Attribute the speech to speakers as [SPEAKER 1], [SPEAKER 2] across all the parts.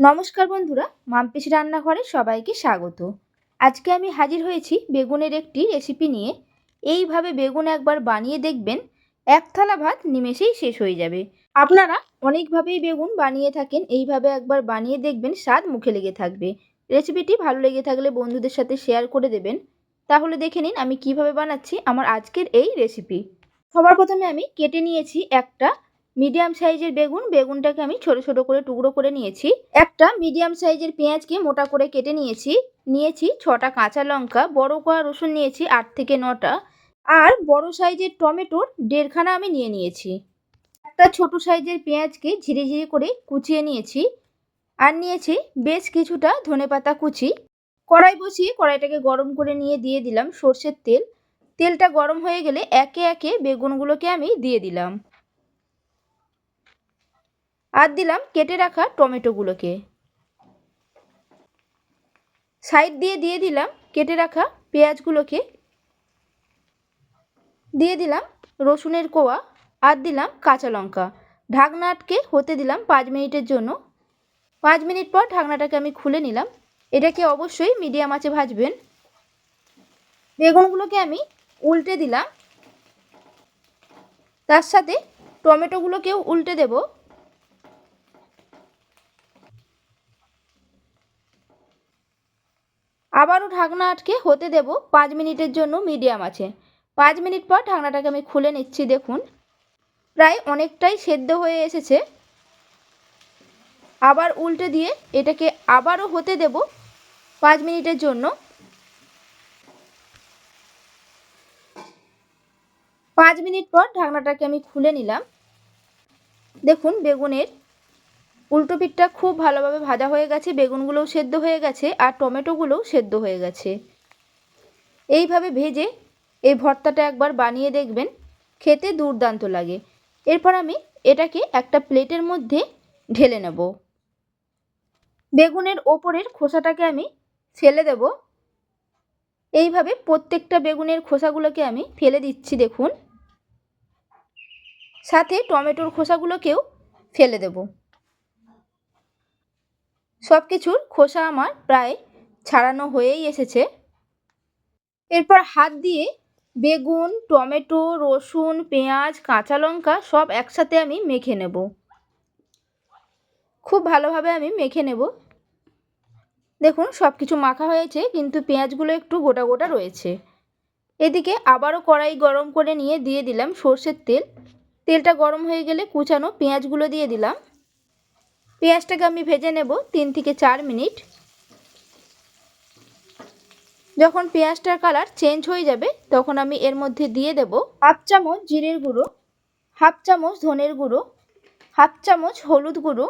[SPEAKER 1] নমস্কার বন্ধুরা মামপিস রান্নাঘরে সবাইকে স্বাগত। আজকে আমি হাজির হয়েছি বেগুনের একটি রেসিপি নিয়ে। এইভাবে বেগুন একবার বানিয়ে দেখবেন, এক থালা ভাত নিমেষেই শেষ হয়ে যাবে। আপনারা অনেকভাবেই বেগুন বানিয়ে থাকেন, এইভাবে একবার বানিয়ে দেখবেন স্বাদ মুখে লেগে থাকবে। রেসিপিটি ভালো লেগে থাকলে বন্ধুদের সাথে শেয়ার করে দেবেন। তাহলে দেখে নিন আমি কীভাবে বানাচ্ছি আমার আজকের এই রেসিপি সবার প্রথমে আমি কেটে নিয়েছি একটা মিডিয়াম সাইজের বেগুন, বেগুনটাকে আমি ছোট ছোট করে টুকরো করে নিয়েছি। একটা মিডিয়াম সাইজের পেঁয়াজকে মোটা করে কেটে নিয়েছি। নিয়েছি ছটা কাঁচা লঙ্কা, বড় করা রসুন নিয়েছি আট থেকে নটা। আর বড় সাইজের টমেটোর দেড়খানা আমি নিয়ে নিয়েছি। একটা ছোট সাইজের পেঁয়াজকে ঝিরে ঝিরে করে কুচিয়ে নিয়েছি। আর নিয়েছি বেশ কিছুটা ধনেপাতা কুচি। কড়াই বসিয়ে কড়াইটাকে গরম করে নিয়ে দিয়ে দিলাম সর্ষের তেল। তেলটা গরম হয়ে গেলে একে একে বেগুনগুলোকে আমি দিয়ে দিলাম। আর দিলাম কেটে রাখা টমেটোগুলোকে। সাইড দিয়ে দিয়ে দিলাম কেটে রাখা পেঁয়াজগুলোকে। দিয়ে দিলাম রসুনের কোয়া আর দিলাম কাঁচা লঙ্কা। ঢাকনা আটকে হতে দিলাম পাঁচ মিনিটের জন্য। পাঁচ মিনিট পর ঢাকনাটাকে আমি খুলে নিলাম। এটাকে অবশ্যই মিডিয়াম আঁচে ভাজবেন। বেগুনগুলোকে আমি উল্টে দিলাম। তার সাথে টমেটোগুলোকেও উল্টে দেবো। আবারও ঢাকনা আটকে হতে দেব পাঁচ মিনিটের জন্য মিডিয়াম আছে। পাঁচ মিনিট পর ঢাকনাটাকে আমি খুলে নিচ্ছি, দেখুন। প্রায় অনেকটাই সেদ্ধ হয়ে এসেছে। আবার উল্টে দিয়ে এটাকে আবারও হতে দেব পাঁচ মিনিটের জন্য। পাঁচ মিনিট পর ঢাকনাটাকে আমি খুলে নিলাম। দেখুন, বেগুনের উল্টো পিঠটা খুব ভালোভাবে ভাজা হয়ে গেছে, বেগুনগুলোও সেদ্ধ হয়ে গেছে আর টমেটোগুলোও সেদ্ধ হয়ে গেছে। এইভাবে ভেজে এই ভর্তাটা একবার বানিয়ে দেখবেন, খেতে দুর্দান্ত লাগে। এরপর আমি এটাকে একটা প্লেটের মধ্যে ঢেলে নেব। বেগুনের ওপরের খোসাটাকে আমি ফেলে দেব। এইভাবে প্রত্যেকটা বেগুনের খোসাগুলোকে আমি ফেলে দিচ্ছি, দেখুন। সাথে টমেটোর খোসাগুলোকেও ফেলে দেবো। সব কিছুর খোসা আমার প্রায় ছাড়ানো হয়েই এসেছে। এরপর হাত দিয়ে বেগুন, টমেটো, রসুন, পেঁয়াজ, কাঁচা লঙ্কা সব একসাথে আমি মেখে নেব। খুব ভালোভাবে আমি মেখে নেব। দেখুন সব কিছু মাখা হয়েছে, কিন্তু পেঁয়াজগুলো একটু গোটা গোটা রয়েছে। এদিকে আবারও কড়াই গরম করে নিয়ে দিয়ে দিলাম সর্ষের তেল। তেলটা গরম হয়ে গেলে কুচানো পেঁয়াজগুলো দিয়ে দিলাম। পেঁয়াজটাকে আমি ভেজে নেব? তিন থেকে চার মিনিট। যখন পেঁয়াজটার কালার চেঞ্জ হয়ে যাবে, তখন আমি এর মধ্যে দিয়ে দেব হাফ চামচ জিরের গুঁড়ো, হাফ চামচ ধনের গুঁড়ো, হাফ চামচ হলুদ গুঁড়ো,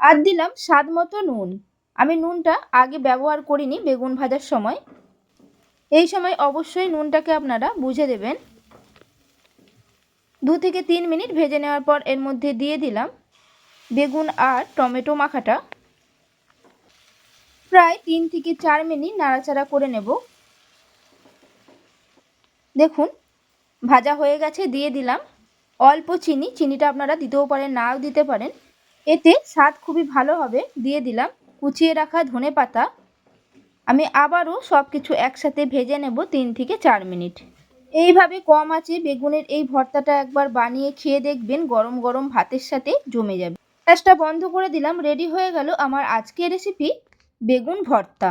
[SPEAKER 1] আর দিলাম স্বাদ মতো নুন। আমি নুনটা আগে ব্যবহার করিনি বেগুন ভাজার সময়। এই সময় অবশ্যই নুনটাকে আপনারা বুঝে দেবেন। দু থেকে তিন মিনিট ভেজে নেওয়ার পর এর মধ্যে দিয়ে দিলাম বেগুন আর টমেটো মাখাটা। প্রায় তিন থেকে চার মিনিট নাড়াচাড়া করে নেব। দেখুন, ভাজা হয়ে গেছে, দিয়ে দিলাম। অল্প চিনি, চিনিটা আপনারা দিতেও পারেন, নাও দিতে পারেন। এতে স্বাদ খুবই ভালো হবে, দিয়ে দিলাম কুচিয়ে রাখা ধনে পাতা। আমি আবারও সব কিছু একসাথে ভেজে নেব তিন থেকে চার মিনিট। এইভাবে কম আছে বেগুনের এই ভর্তাটা একবার বানিয়ে খেয়ে দেখবেন, গরম গরম ভাতের সাথে জমে যাবে। গ্যাসটা বন্ধ করে দিলাম রেডি হয়ে গেল আমার আজকের রেসিপি বেগুন ভর্তা।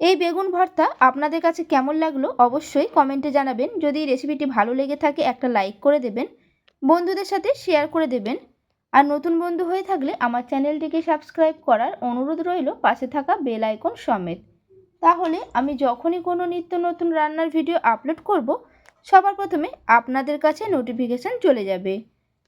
[SPEAKER 1] এই বেগুন ভর্তা আপনাদের কাছে কেমন লাগল অবশ্যই কমেন্টে জানাবেন। যদি রেসিপিটি ভালো লেগে থাকে, একটা লাইক করে দেবেন, বন্ধুদের সাথে শেয়ার করে দেবেন। আর নতুন বন্ধু হয়ে থাকলে আমার চ্যানেলটিকে সাবস্ক্রাইব করার অনুরোধ রইল পাশে থাকা বেল আইকন সমেত। তাহলে আমি যখনই কোনো নিত্য নতুন রান্নার ভিডিও আপলোড করব, সবার প্রথমে আপনাদের কাছে নোটিফিকেশান চলে যাবে।